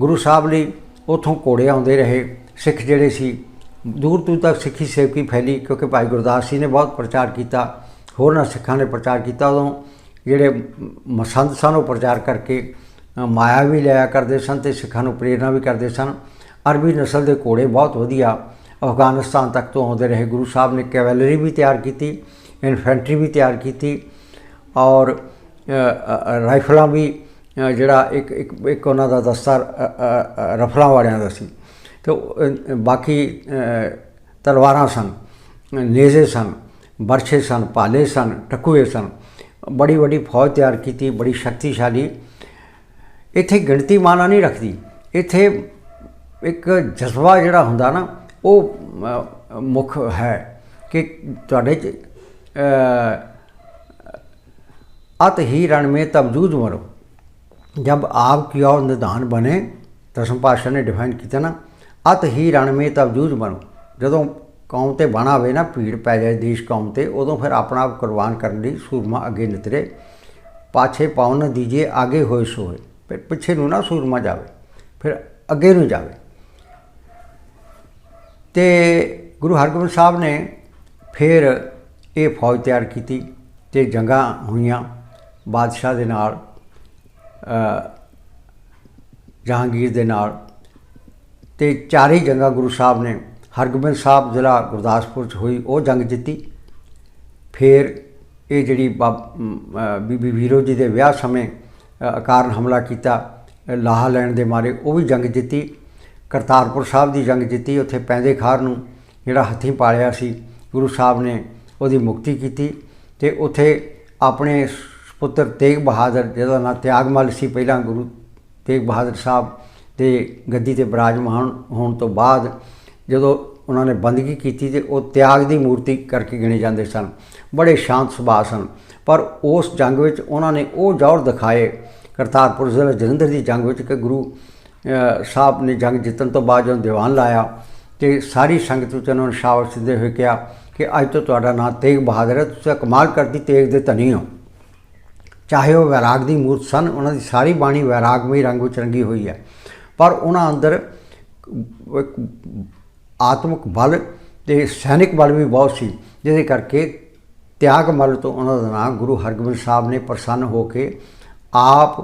ਗੁਰੂ ਸਾਹਿਬ ਲਈ ਉਥੋਂ ਘੋੜੇ ਆਉਂਦੇ ਰਹੇ। ਸਿੱਖ ਜਿਹੜੇ ਸੀ, ਦੂਰ ਦੂਰ ਤੱਕ ਸਿੱਖੀ ਸੇਵਕੀ ਫੈਲੀ ਕਿਉਂਕਿ ਭਾਈ ਗੁਰਦਾਸ ਜੀ ਨੇ ਬਹੁਤ ਪ੍ਰਚਾਰ ਕੀਤਾ। ਹੋਰਨਾਂ ਸਿੱਖਾਂ ਨੇ ਪ੍ਰਚਾਰ ਕੀਤਾ। ਉਦੋਂ ਜਿਹੜੇ ਮਸੰਦ ਸਨ ਉਹ ਪ੍ਰਚਾਰ ਕਰਕੇ ਮਾਇਆ ਵੀ ਲਿਆ ਕਰਦੇ ਸਨ ਤੇ ਸਿੱਖਾਂ ਨੂੰ ਪ੍ਰੇਰਣਾ ਵੀ ਕਰਦੇ ਸਨ। ਅਰਬੀ ਨਸਲ ਦੇ ਘੋੜੇ ਬਹੁਤ ਵਧੀਆ ਅਫਗਾਨਿਸਤਾਨ ਤੱਕ ਤੋਂ ਆਉਂਦੇ ਰਹੇ। ਗੁਰੂ ਸਾਹਿਬ ਨੇ ਕੈਵਲਰੀ ਵੀ ਤਿਆਰ ਕੀਤੀ, ਇਨਫੈਂਟਰੀ ਵੀ ਤਿਆਰ ਕੀਤੀ ਔਰ ਰਾਈਫਲਾਂ ਵੀ ਜਿਹੜਾ ਇੱਕ ਇੱਕ ਇੱਕ ਉਹਨਾਂ ਦਾ ਦਸਤਾ ਰਫਲਾਂ ਵਾਲਿਆਂ ਦਾ ਸੀ। ਤੇ ਬਾਕੀ ਤਲਵਾਰਾਂ ਸਨ, ਨੇਜ਼ੇ ਸਨ ਬਰਛੇ ਸਨ ਭਾਲੇ ਸਨ, ਟਕੂਏ ਸਨ। ਬੜੀ ਵੱਡੀ ਫੌਜ ਤਿਆਰ ਕੀਤੀ, ਬੜੀ ਸ਼ਕਤੀਸ਼ਾਲੀ। ਇੱਥੇ ਗਿਣਤੀ ਮਾਨਾ ਨਹੀਂ ਰੱਖਦੀ। ਇੱਥੇ ਇੱਕ ਜਜ਼ਬਾ ਜਿਹੜਾ ਹੁੰਦਾ ਨਾ, ਉਹ ਮੁੱਖ ਹੈ ਕਿ ਤੁਹਾਡੇ ਚ ਅਤ ਹੀ ਰਣ ਮੇ ਤਬਜੂਦ ਮਰੋ। ਜਬ ਆਪ ਕੀ ਔਰ ਨਿਦਾਨ ਬਣੇ, ਦਸਮ ਪਾਸ਼ਾ ਨੇ ਡਿਫਾਈਨ ਕੀਤਾ ਨਾ, ਅਤ ਹੀ ਰਣ ਮੇ ਤਬਜੂਦ ਮਰੋ। ਜਦੋਂ ਕੌਮ ਤੇ ਬਾਣਾ ਹੋਵੇ ਨਾ, ਭੀੜ ਪੈ ਜਾਏ ਦੇਸ਼ ਕੌਮ ਤੇ, ਉਦੋਂ ਫਿਰ ਆਪਣਾ ਆਪ ਕੁਰਬਾਨ ਕਰਨ ਲਈ ਸੂਰਮਾ ਅੱਗੇ ਨਿਤਰੇ, ਪਾਛੇ ਪਾਉ ਨ ਦੀਜੇ ਆਗੇ ਹੋਏ ਸੋਏ ਫਿਰ ਪਿੱਛੇ ਨੂੰ ਨਾ ਸੂਰਮਾ ਜਾਵੇ, ਫਿਰ ਅੱਗੇ ਨੂੰ ਜਾਵੇ। ਤੇ ਗੁਰੂ ਹਰਗੋਬਿੰਦ ਸਾਹਿਬ ਨੇ ਫਿਰ ਇਹ ਫੌਜ ਤਿਆਰ ਕੀਤੀ ਤੇ ਜੰਗਾਂ ਹੋਈਆਂ ਬਾਦਸ਼ਾਹ ਦੇ ਨਾਲ ਜਹਾਂਗੀਰ ਦੇ ਨਾਲ। ਤੇ ਚਾਰੇ ਜੰਗਾਂ ਗੁਰੂ ਸਾਹਿਬ ਨੇ ਹਰਗੋਬਿੰਦ ਸਾਹਿਬ ਜ਼ਿਲ੍ਹਾ ਗੁਰਦਾਸਪੁਰ ਚ ਹੋਈ ਉਹ ਜੰਗ ਜਿੱਤੀ। ਫਿਰ ਇਹ ਜਿਹੜੀ ਬਾਬ- ਬੀਬੀ ਵੀਰੋ ਜੀ ਦੇ ਵਿਆਹ ਸਮੇਂ ਅ, ਅਕਾਰਨ ਹਮਲਾ ਕੀਤਾ ਅ, ਲਾਹਾ ਲੈਣ ਦੇ ਮਾਰੇ ਉਹ ਵੀ ਜੰਗ ਜਿੱਤੀ। ਕਰਤਾਰਪੁਰ ਸਾਹਿਬ ਦੀ ਜੰਗ ਜਿੱਤੀ ਉੱਥੇ ਪੈਂਦੇ ਖਾਰ ਨੂੰ ਜਿਹੜਾ ਹੱਥੀਂ ਪਾਲਿਆ ਸੀ ਗੁਰੂ ਸਾਹਿਬ ਨੇ ਉਹਦੀ ਮੁਕਤੀ ਕੀਤੀ ਤੇ ਉੱਥੇ ਆਪਣੇ ਪੁੱਤਰ ਤੇਗ ਬਹਾਦਰ ਜਿਹਦਾ ਨਾਂ ਤਿਆਗਮਲ ਸੀ ਪਹਿਲਾਂ ਗੁਰੂ ਤੇਗ ਬਹਾਦਰ ਸਾਹਿਬ ਤੇ ਗੱਦੀ ਤੇ ਬਿਰਾਜਮਾਨ ਹੋਣ ਤੋਂ ਬਾਅਦ ਜਦੋਂ ਉਹਨਾਂ ਨੇ ਬੰਦਗੀ ਕੀਤੀ ਤੇ ਉਹ ਤਿਆਗ ਦੀ ਮੂਰਤੀ ਕਰਕੇ ਗਿਣੇ ਜਾਂਦੇ ਸਨ। ਬੜੇ ਸ਼ਾਂਤ ਸੁਭਾਅ ਸਨ। ਪਰ ਉਸ ਜੰਗ ਵਿੱਚ ਉਹਨਾਂ ਨੇ ਉਹ ਜ਼ੋਰ ਦਿਖਾਏ ਕਰਤਾਰਪੁਰ ਜ਼ਿਲ੍ਹਾ ਜਲੰਧਰ ਦੀ ਜੰਗ ਵਿੱਚ ਕਿ ਗੁਰੂ ਸਾਹਿਬ ਨੇ ਜੰਗ ਜਿੱਤਣ ਤੋਂ ਬਾਅਦ ਜਦੋਂ ਦੀਵਾਨ ਲਾਇਆ ਤੇ ਸਾਰੀ ਸੰਗਤ ਵਿੱਚ ਉਹਨਾਂ ਨੇ ਸ਼ਾਬਾਸ਼ ਦਿੰਦੇ ਹੋਏ ਕਿਹਾ ਕਿ ਅੱਜ ਤੋਂ ਤੁਹਾਡਾ ਨਾਂ ਤੇਗ ਬਹਾਦਰ ਹੈ, ਤੁਸੀਂ ਕਮਾਲ ਕਰਦੀ ਤੇਗ ਦੇ ਧਨੀ ਹੋ। ਚਾਹੇ ਉਹ ਵੈਰਾਗ ਦੀ ਮੂਰਤ ਸਨ, ਉਹਨਾਂ ਦੀ ਸਾਰੀ ਬਾਣੀ ਵੈਰਾਗਮਈ ਰੰਗ ਵਿੱਚ ਰੰਗੀ ਹੋਈ ਹੈ। ਪਰ ਉਹਨਾਂ ਅੰਦਰ ਆਤਮਿਕ ਬਲ ਤੇ ਸੈਨਿਕ ਬਲ ਵੀ ਬਹੁਤ ਸੀ, ਜਿਹਦੇ ਕਰਕੇ ਤਿਆਗ ਮਲ ਤੋਂ ਉਹਨਾਂ ਦਾ ਨਾਮ ਗੁਰੂ ਹਰਗੋਬਿੰਦ ਸਾਹਿਬ ਨੇ ਪ੍ਰਸੰਨ ਹੋ ਕੇ ਆਪ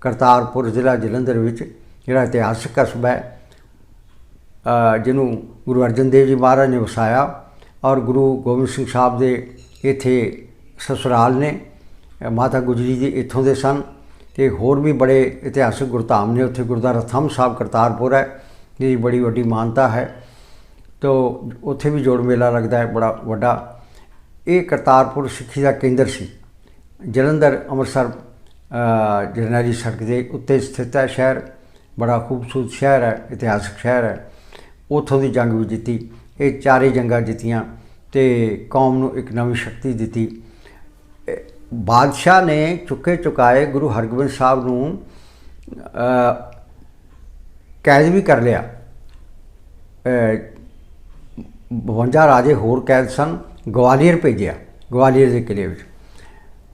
ਕਰਤਾਰਪੁਰ ਜ਼ਿਲ੍ਹਾ ਜਲੰਧਰ ਵਿੱਚ ਜਿਹੜਾ ਇਤਿਹਾਸਕ ਕਸਬਾ ਹੈ ਜਿਹਨੂੰ ਗੁਰੂ ਅਰਜਨ ਦੇਵ ਜੀ ਮਹਾਰਾਜ ਨੇ ਵਸਾਇਆ ਔਰ ਗੁਰੂ ਗੋਬਿੰਦ ਸਿੰਘ ਸਾਹਿਬ ਦੇ ਇੱਥੇ ਸਸੁਰਾਲ ਨੇ ਮਾਤਾ ਗੁਜਰੀ ਜੀ ਇੱਥੋਂ ਦੇ ਸਨ ਤੇ ਹੋਰ ਵੀ ਬੜੇ ਇਤਿਹਾਸਕ ਗੁਰਧਾਮ ਨੇ, ਉੱਥੇ ਗੁਰਦੁਆਰਾ ਥੰਮ ਸਾਹਿਬ ਕਰਤਾਰਪੁਰ ਹੈ, ਜਿਹਦੀ ਬੜੀ ਵੱਡੀ ਮਾਨਤਾ ਹੈ। ਤੋ ਉੱਥੇ ਵੀ ਜੋੜ ਮੇਲਾ ਲੱਗਦਾ ਹੈ, ਬੜਾ ਵੱਡਾ। ਇਹ ਕਰਤਾਰਪੁਰ ਸਿੱਖੀ ਦਾ ਕੇਂਦਰ ਸੀ। ਜਲੰਧਰ, ਅੰਮ੍ਰਿਤਸਰ ਜਰਨੈਲੀ ਸੜਕ ਦੇ ਉੱਤੇ ਸਥਿਤ ਹੈ ਸ਼ਹਿਰ। ਬੜਾ ਖੂਬਸੂਰਤ ਸ਼ਹਿਰ ਹੈ, ਇਤਿਹਾਸਕ ਸ਼ਹਿਰ ਹੈ। ਉੱਥੋਂ ਦੀ ਜੰਗ ਵੀ ਜਿੱਤੀ। ਇਹ ਚਾਰੇ ਜੰਗਾਂ ਜਿੱਤੀਆਂ ਤੇ ਕੌਮ ਨੂੰ ਇੱਕ ਨਵੀਂ ਸ਼ਕਤੀ ਦਿੱਤੀ। ਬਾਦਸ਼ਾਹ ਨੇ ਚੁੱਕੇ ਚੁਕਾਏ ਗੁਰੂ ਹਰਗੋਬਿੰਦ ਸਾਹਿਬ ਨੂੰ ਕੈਦ ਵੀ ਕਰ ਲਿਆ। 52 ਰਾਜੇ ਹੋਰ ਕੈਦ ਸਨ, ਗਵਾਲੀਅਰ ਭੇਜਿਆ, ਗਵਾਲੀਅਰ ਦੇ ਕਿਲੇ ਵਿੱਚ।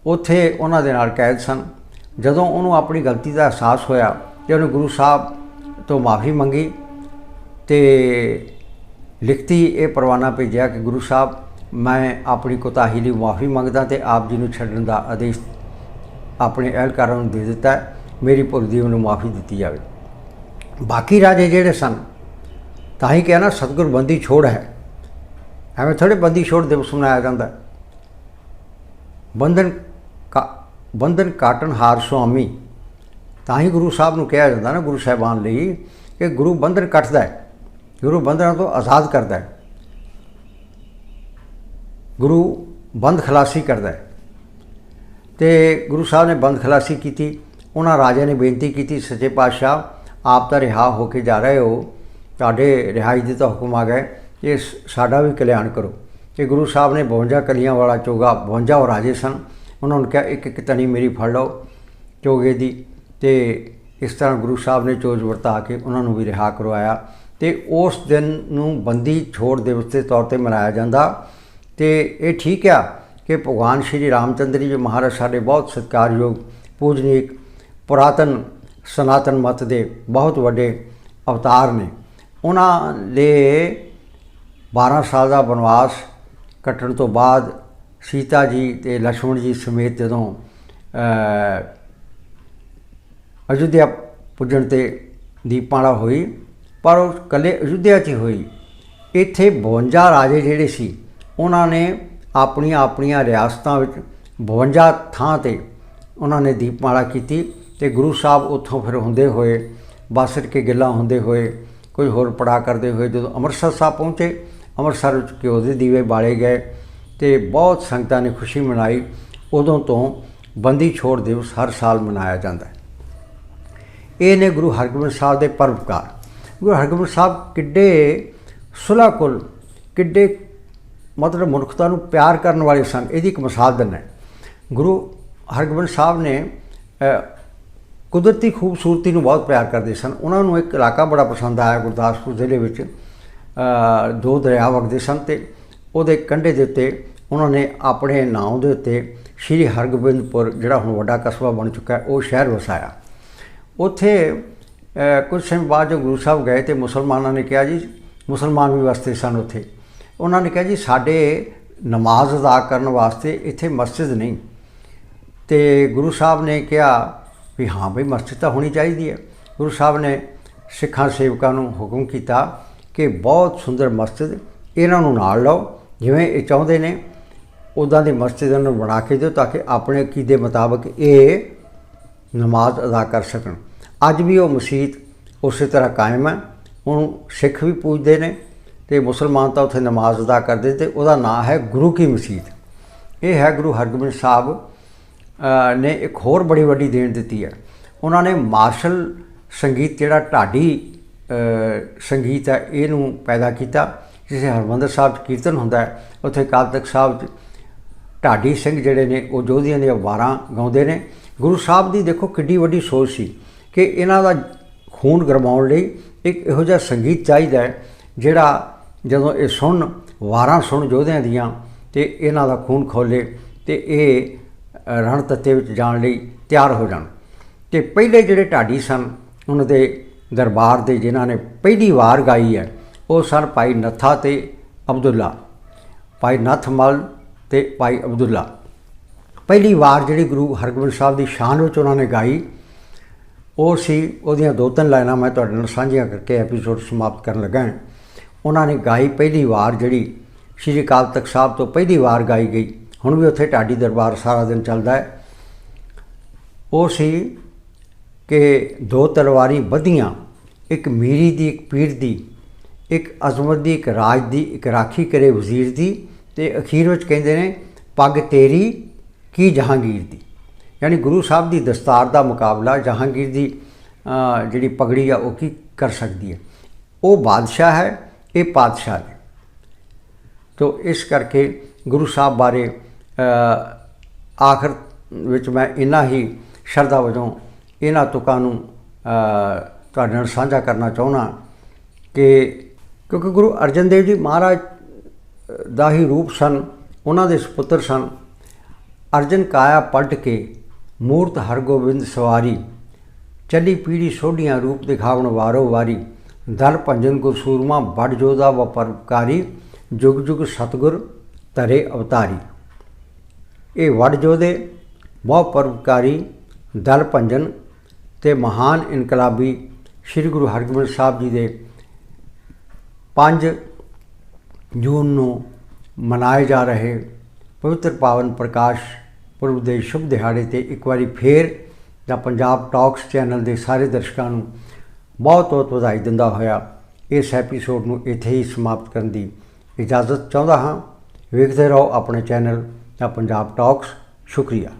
ਉੱਥੇ ਉਹਨਾਂ ਦੇ ਨਾਲ ਕੈਦ ਸਨ। ਜਦੋਂ ਉਹਨੂੰ ਆਪਣੀ ਗਲਤੀ ਦਾ ਅਹਿਸਾਸ ਹੋਇਆ ਤੇ ਉਹਨੇ ਗੁਰੂ ਸਾਹਿਬ ਤੋਂ ਮਾਫੀ ਮੰਗੀ ਤੇ ਲਿਖਤੀ ਇਹ ਪਰਵਾਨਾ ਭੇਜਿਆ ਕਿ ਗੁਰੂ ਸਾਹਿਬ, ਮੈਂ ਆਪਣੀ ਕੋਤਾਹੀ ਲਈ ਮਾਫੀ ਮੰਗਦਾ ਤੇ ਆਪ ਜੀ ਨੂੰ ਛੱਡਣ ਦਾ ਆਦੇਸ਼ ਆਪਣੇ ਅਹਿਲਕਾਰਾਂ ਨੂੰ ਦੇ ਦਿੱਤਾ ਮੇਰੀ ਭੁੱਲ ਦੀ ਉਹਨੂੰ ਮਾਫੀ ਦਿੱਤੀ ਜਾਵੇ। ਬਾਕੀ ਰਾਜੇ ਜਿਹੜੇ ਸਨ, ਤਾਂ ਹੀ ਕਹਿਣਾ ਨਾ ਬੰਦੀ ਛੋੜ ਹੈ। ਐਵੇਂ ਥੋੜੇ ਬੰਦੀ ਛੋੜ ਦਿਵਸ ਮਨਾਇਆ ਜਾਂਦਾ। ਬੰਧਨ ਕਾ, ਬੰਧਨ ਕਾਟਨ ਹਾਰ ਸੁਆਮੀ। ਤਾਂ ਹੀ ਗੁਰੂ ਸਾਹਿਬ ਨੂੰ ਕਿਹਾ ਜਾਂਦਾ ਨਾ ਗੁਰੂ ਸਾਹਿਬਾਨ ਲਈ ਕਿ ਗੁਰੂ ਬੰਧਨ ਕੱਟਦਾ ਹੈ, ਗੁਰੂ ਬੰਧਨਾਂ ਤੋਂ ਆਜ਼ਾਦ ਕਰਦਾ ਹੈ। ਗੁਰੂ ਬੰਦ ਖਲਾਸੀ ਕਰਦਾ ਹੈ। ਤੇ ਗੁਰੂ ਸਾਹਿਬ ਨੇ ਬੰਦ ਖਲਾਸੀ ਕੀਤੀ, ਉਹਨਾਂ ਰਾਜਿਆਂ ਨੇ ਬੇਨਤੀ ਕੀਤੀ, ਸੱਚੇ ਪਾਤਸ਼ਾਹ, ਆਪ ਤਾਂ ਰਿਹਾ ਹੋ ਕੇ ਜਾ ਰਹੇ ਹੋ, ਤੁਹਾਡੇ ਰਿਹਾਈ ਦੇ ਤਾਂ ਹੁਕਮ ਆ ਗਏ। ਇਹ ਸਾਡਾ ਵੀ ਕਲਿਆਣ ਕਰੋ। ਕਿ ਗੁਰੂ ਸਾਹਿਬ ਨੇ 52 ਕਲੀਆਂ ਵਾਲਾ ਚੋਗਾ 52 ਉਹ ਰਾਜੇ ਸਨ। ਉਹਨਾਂ ਨੂੰ ਕਿਹਾ ਇੱਕ ਇੱਕ ਤਣੀ ਮੇਰੀ ਫੜ ਲਓ ਚੋਗੇ ਦੀ। ਤੇ ਇਸ ਤਰ੍ਹਾਂ ਗੁਰੂ ਸਾਹਿਬ ਨੇ ਚੋਜ ਵਰਤਾ ਕੇ ਉਹਨਾਂ ਨੂੰ ਵੀ ਰਿਹਾ ਕਰਵਾਇਆ। ਤੇ ਉਸ ਦਿਨ ਨੂੰ ਬੰਦੀ ਛੋੜ ਦਿਵਸ ਦੇ ਤੌਰ ਤੇ ਮਨਾਇਆ ਜਾਂਦਾ। ਤੇ ਇਹ ਠੀਕ ਆ ਕਿ ਭਗਵਾਨ ਸ਼੍ਰੀ ਰਾਮਚੰਦਰ ਜੀ ਮਹਾਰਾਜ ਸਾਡੇ ਬਹੁਤ ਸਤਿਕਾਰਯੋਗ, ਪੂਜਨੀਕ, ਪੁਰਾਤਨ, ਸਨਾਤਨ ਮਤ ਦੇ ਬਹੁਤ ਵੱਡੇ ਅਵਤਾਰ ਨੇ। ਉਹਨਾਂ ਦੇ 12 ਸਾਲ ਦਾ ਬਨਵਾਸ ਕੱਟਣ ਤੋਂ ਬਾਅਦ ਸੀਤਾ ਜੀ ਤੇ ਲక్ష్మణ ਜੀ ਸਮੇਤ ਜਦੋਂ ਅਯੁੱਧਿਆ ਪੁੱਜਣ ਤੇ ਦੀਪਮਾਲਾ ਹੋਈ, ਪਰ ਉਹ ਕੱਲੇ ਅਯੁੱਧਿਆ 'ਚ ਹੋਈ। ਇੱਥੇ 52 ਰਾਜੇ ਜਿਹੜੇ ਸੀ, ਉਹਨਾਂ ਨੇ ਆਪਣੀਆਂ ਆਪਣੀਆਂ ਰਿਆਸਤਾਂ ਵਿੱਚ 52 ਥਾਂ ਤੇ ਉਹਨਾਂ ਨੇ ਦੀਪਮਾਲਾ ਕੀਤੀ ਤੇ ਗੁਰੂ ਸਾਹਿਬ ਉੱਥੋਂ ਫਿਰ ਹੁੰਦੇ ਹੋਏ, ਬਾਸਰ ਕੇ ਗਿੱਲਾ ਹੁੰਦੇ ਹੋਏ, ਕੋਈ ਹੋਰ ਪੜਾ ਕਰਦੇ ਹੋਏ ਜਦੋਂ ਅੰਮ੍ਰਿਤਸਰ ਸਾਹਿਬ ਪਹੁੰਚੇ ਅੰਮ੍ਰਿਤਸਰ ਵਿੱਚ ਘਿਓ ਦੇ ਦੀਵੇ ਬਾਲੇ ਗਏ ਤੇ ਬਹੁਤ ਸੰਗਤਾਂ ਨੇ ਖੁਸ਼ੀ ਮਨਾਈ। ਉਦੋਂ ਤੋਂ ਬੰਦੀ ਛੋੜ ਦਿਵਸ ਹਰ ਸਾਲ ਮਨਾਇਆ ਜਾਂਦਾ ਹੈ। ਇਹ ਨੇ ਗੁਰੂ ਹਰਗੋਬਿੰਦ ਸਾਹਿਬ ਦੇ ਪਰਪਕਾਰ ਗੁਰੂ ਹਰਗੋਬਿੰਦ ਸਾਹਿਬ ਕਿੱਡੇ ਸੁਲਾਕੁਲ ਕਿੱਡੇ ਮਤਲਬ ਮਨੁੱਖਤਾ ਨੂੰ ਪਿਆਰ ਕਰਨ ਵਾਲੇ ਸਨ, ਇਹਦੀ ਇੱਕ ਮਿਸਾਲ ਦਿੰਦਾ ਗੁਰੂ ਹਰਗੋਬਿੰਦ ਸਾਹਿਬ ਨੇ ਕੁਦਰਤੀ ਖੂਬਸੂਰਤੀ ਨੂੰ ਬਹੁਤ ਪਿਆਰ ਕਰਦੇ ਸਨ। ਉਹਨਾਂ ਨੂੰ ਇੱਕ ਇਲਾਕਾ ਬੜਾ ਪਸੰਦ ਆਇਆ, ਗੁਰਦਾਸਪੁਰ ਜ਼ਿਲ੍ਹੇ ਵਿੱਚ। ਦੋ ਦਰਿਆ ਵਗਦੇ ਸਨ ਤੇ ਉਹਦੇ ਕੰਢੇ ਦੇ ਉੱਤੇ ਉਹਨਾਂ ਨੇ ਆਪਣੇ ਨਾਮ ਦੇ ਉੱਤੇ ਸ਼੍ਰੀ ਹਰਗੋਬਿੰਦਪੁਰ ਜਿਹੜਾ ਹੁਣ ਵੱਡਾ ਕਸਬਾ ਬਣ ਚੁੱਕਾ ਹੈ ਉਹ ਸ਼ਹਿਰ ਵਸਾਇਆ। ਉੱਥੇ ਅ, ਕੁਝ ਸਮੇਂ ਬਾਅਦ ਜੋ ਗੁਰੂ ਸਾਹਿਬ ਗਏ ਤੇ ਮੁਸਲਮਾਨਾਂ ਨੇ ਕਿਹਾ ਜੀ ਮੁਸਲਮਾਨ ਵੀ ਵਸਦੇ ਸਨ ਉੱਥੇ। ਉਹਨਾਂ ਨੇ ਕਿਹਾ ਜੀ ਸਾਡੇ ਨਮਾਜ਼ ਅਦਾ ਕਰਨ ਵਾਸਤੇ ਇੱਥੇ ਮਸਜਿਦ ਨਹੀਂ। ਤੇ ਗੁਰੂ ਸਾਹਿਬ ਨੇ ਕਿਹਾ ਵੀ ਹਾਂ ਬਈ ਮਸਜਿਦ ਤਾਂ ਹੋਣੀ ਚਾਹੀਦੀ ਹੈ। ਗੁਰੂ ਸਾਹਿਬ ਨੇ ਸਿੱਖਾਂ ਸੇਵਕਾਂ ਨੂੰ ਹੁਕਮ ਕੀਤਾ ਕਿ ਬਹੁਤ ਸੁੰਦਰ ਮਸਜਿਦ ਇਹਨਾਂ ਨੂੰ ਨਾਲ ਲਓ, ਜਿਵੇਂ ਇਹ ਚਾਹੁੰਦੇ ਨੇ ਉਦਾਂ ਦੀ ਮਸਜਿਦ ਇਹਨਾਂ ਨੂੰ ਬਣਾ ਕੇ ਦਿਓ ਤਾਂ ਕਿ ਆਪਣੇ ਅਕੀਦੇ ਮੁਤਾਬਕ ਇਹ ਨਮਾਜ਼ ਅਦਾ ਕਰ ਸਕਣ। ਅੱਜ ਵੀ ਉਹ ਮਸਜਿਦ ਉਸੇ ਤਰ੍ਹਾਂ ਕਾਇਮ ਹੈ। ਉਹਨੂੰ ਸਿੱਖ ਵੀ ਪੂਜਦੇ ਨੇ ਤੇ ਮੁਸਲਮਾਨ ਤਾਂ ਉੱਥੇ ਨਮਾਜ਼ ਅਦਾ ਕਰਦੇ ਤੇ ਉਹਦਾ ਨਾਂ ਹੈ ਗੁਰੂ ਕੀ ਮਸਜਿਦ। ਇਹ ਹੈ ਗੁਰੂ ਹਰਗੋਬਿੰਦ ਸਾਹਿਬ ਨੇ ਇੱਕ ਹੋਰ ਬੜੀ ਵੱਡੀ ਦੇਣ ਦਿੱਤੀ ਹੈ। ਉਹਨਾਂ ਨੇ ਮਾਰਸ਼ਲ ਸੰਗੀਤ ਜਿਹੜਾ ਢਾਡੀ ਸੰਗੀਤ ਹੈ, ਇਹਨੂੰ ਪੈਦਾ ਕੀਤਾ ਜਿਸੇ ਹਰਮੰਦਰ ਸਾਹਿਬ 'ਚ ਕੀਰਤਨ ਹੁੰਦਾ ਹੈ, ਉੱਥੇ ਅਕਾਲ ਤਖਤ ਸਾਹਿਬ 'ਚ ਢਾਡੀ ਸਿੰਘ ਜਿਹੜੇ ਨੇ, ਉਹ ਜੋਧੀਆਂ ਦੀਆਂ ਵਾਰਾਂ ਗਾਉਂਦੇ ਨੇ। ਗੁਰੂ ਸਾਹਿਬ ਦੀ ਦੇਖੋ ਕਿੱਡੀ ਵੱਡੀ ਸੋਚ ਸੀ ਕਿ ਇਹਨਾਂ ਦਾ ਖੂਨ ਗਰਮਾਉਣ ਲਈ ਇੱਕ ਇਹੋ ਜਿਹਾ ਸੰਗੀਤ ਚਾਹੀਦਾ ਹੈ, ਜਿਹੜਾ ਜਦੋਂ ਇਹ ਸੁਣ ਵਾਰਾਂ ਸੁਣ ਯੋਧਿਆਂ ਦੀਆਂ, ਤੇ ਇਹਨਾਂ ਦਾ ਖੂਨ ਖੋਲੇ ਤੇ ਇਹ ਰਣ ਤੱਤੇ ਵਿੱਚ ਜਾਣ ਲਈ ਤਿਆਰ ਹੋ ਜਾਣ। ਤੇ ਪਹਿਲੇ ਜਿਹੜੇ ਢਾਡੀ ਸਨ, ਉਹਨਾਂ ਦੇ ਦਰਬਾਰ ਦੇ ਜਿਨ੍ਹਾਂ ਨੇ ਪਹਿਲੀ ਵਾਰ ਗਾਈ ਹੈ, ਉਹ ਸਨ ਭਾਈ ਨੱਥਾ ਤੇ ਅਬਦੁੱਲਾ, ਭਾਈ ਨੱਥਮਲ ਤੇ ਭਾਈ ਅਬਦੁੱਲਾ। ਪਹਿਲੀ ਵਾਰ ਜਿਹੜੀ ਗੁਰੂ ਹਰਗੋਬਿੰਦ ਸਾਹਿਬ ਦੀ ਸ਼ਾਨ ਵਿੱਚ ਉਹਨਾਂ ਨੇ ਗਾਈ, ਉਹ ਸੀ, ਉਹਦੀਆਂ ਦੋ ਤਿੰਨ ਲਾਈਨਾਂ ਮੈਂ ਤੁਹਾਡੇ ਨਾਲ ਸਾਂਝੀਆਂ ਕਰਕੇ ਐਪੀਸੋਡ ਸਮਾਪਤ ਕਰਨ ਲੱਗਾ ਹਾਂ। ਉਹਨਾਂ ਨੇ ਗਾਈ ਪਹਿਲੀ ਵਾਰ ਜਿਹੜੀ ਸ਼੍ਰੀ ਅਕਾਲ ਤਖਤ ਸਾਹਿਬ ਤੋਂ ਪਹਿਲੀ ਵਾਰ ਗਾਈ ਗਈ। ਹੁਣ ਵੀ ਉੱਥੇ ਢਾਡੀ ਦਰਬਾਰ ਸਾਰਾ ਦਿਨ ਚੱਲਦਾ ਹੈ। ਉਹ ਸੀ ਕਿ ਦੋ ਤਲਵਾਰੀ ਵਧੀਆਂ, ਇੱਕ ਮੀਰੀ ਦੀ, ਇੱਕ ਪੀਰ ਦੀ, ਇੱਕ ਅਜ਼ਮਤ ਦੀ, ਇੱਕ ਰਾਜ ਦੀ, ਇੱਕ ਰਾਖੀ ਕਰੇ ਵਜ਼ੀਰ ਦੀ ਤੇ ਅਖੀਰ ਵਿੱਚ ਕਹਿੰਦੇ ਨੇ, ਪੱਗ ਤੇਰੀ ਕੀ ਜਹਾਂਗੀਰ ਦੀ? ਯਾਨੀ ਗੁਰੂ ਸਾਹਿਬ ਦੀ ਦਸਤਾਰ ਦਾ ਮੁਕਾਬਲਾ ਜਹਾਂਗੀਰ ਦੀ ਜਿਹੜੀ ਪਗੜੀ ਆ, ਉਹ ਕੀ ਕਰ ਸਕਦੀ ਹੈ? ਉਹ ਬਾਦਸ਼ਾਹ ਹੈ, ਇਹ ਪਾਤਸ਼ਾਹ ਹੈ ਤੋ ਇਸ ਕਰਕੇ ਗੁਰੂ ਸਾਹਿਬ ਬਾਰੇ ਆਖਰ ਵਿੱਚ ਮੈਂ ਇਨਾ ਹੀ ਸ਼ਰਧਾ ਵਜੋਂ ਇਹਨਾਂ ਤੁਕਾਂ ਨੂੰ ਤੁਹਾਡੇ ਨਾਲ ਸਾਂਝਾ ਕਰਨਾ ਚਾਹੁੰਦਾ ਕਿ ਕਿਉਂਕਿ ਗੁਰੂ ਅਰਜਨ ਦੇਵ ਜੀ ਮਹਾਰਾਜ ਦਾ ਹੀ ਰੂਪ ਸਨ, ਉਹਨਾਂ ਦੇ ਸੁਪੁੱਤਰ ਸਨ। ਅਰਜਨ ਕਾਇਆ ਪਲਟ ਕੇ ਮੂਰਤ ਹਰਗੋਬਿੰਦ ਸਵਾਰੀ, ਚੱਲੀ ਪੀੜੀ ਸੋਢੀਆਂ ਰੂਪ ਦਿਖਾਵਣ ਵਾਰੋ ਵਾਰੀ, ਦਲ ਭੰਜਨ ਗੁਰ ਸੂਰਮਾ ਬੜ ਜੋਦਾ ਵ ਪਰਪਕਾਰੀ ਜੁਗ ਜੁਗ ਸਤਗੁਰ ਧਰੇ ਅਵਤਾਰੀ। ਇਹ ਵੜ ਜੋਦੇ ਬਹੁ ਪਰਪਕਾਰੀ ਦਲ ਭੰਜਨ ਤੇ ਮਹਾਨ ਇਨਕਲਾਬੀ ਸ੍ਰੀ ਗੁਰੂ ਹਰਗੋਬਿੰਦ ਸਾਹਿਬ ਜੀ ਦੇ 5 ਜੂਨ ਨੂੰ ਮਨਾਏ ਜਾ ਰਹੇ ਪਵਿੱਤਰ ਪਾਵਨ ਪ੍ਰਕਾਸ਼ ਪੁਰਬ ਦੇ ਸ਼ੁਭ ਦਿਹਾੜੇ ਤੇ ਇੱਕ ਵਾਰੀ ਫੇਰ ਦਾ ਪੰਜਾਬ ਟਾਕਸ ਚੈਨਲ ਦੇ ਸਾਰੇ ਦਰਸ਼ਕਾਂ ਨੂੰ ਬਹੁਤ ਬਹੁਤ ਵਧਾਈ ਦਿੰਦਾ ਹੋਇਆ ਇਸ ਐਪੀਸੋਡ ਨੂੰ ਇੱਥੇ ਹੀ ਸਮਾਪਤ ਕਰਨ ਦੀ ਇਜਾਜ਼ਤ ਚਾਹੁੰਦਾ ਹਾਂ। ਵੇਖਦੇ ਰਹੋ ਆਪਣੇ ਚੈਨਲ ਦਾ ਪੰਜਾਬ ਟਾਕਸ। ਸ਼ੁਕਰੀਆ।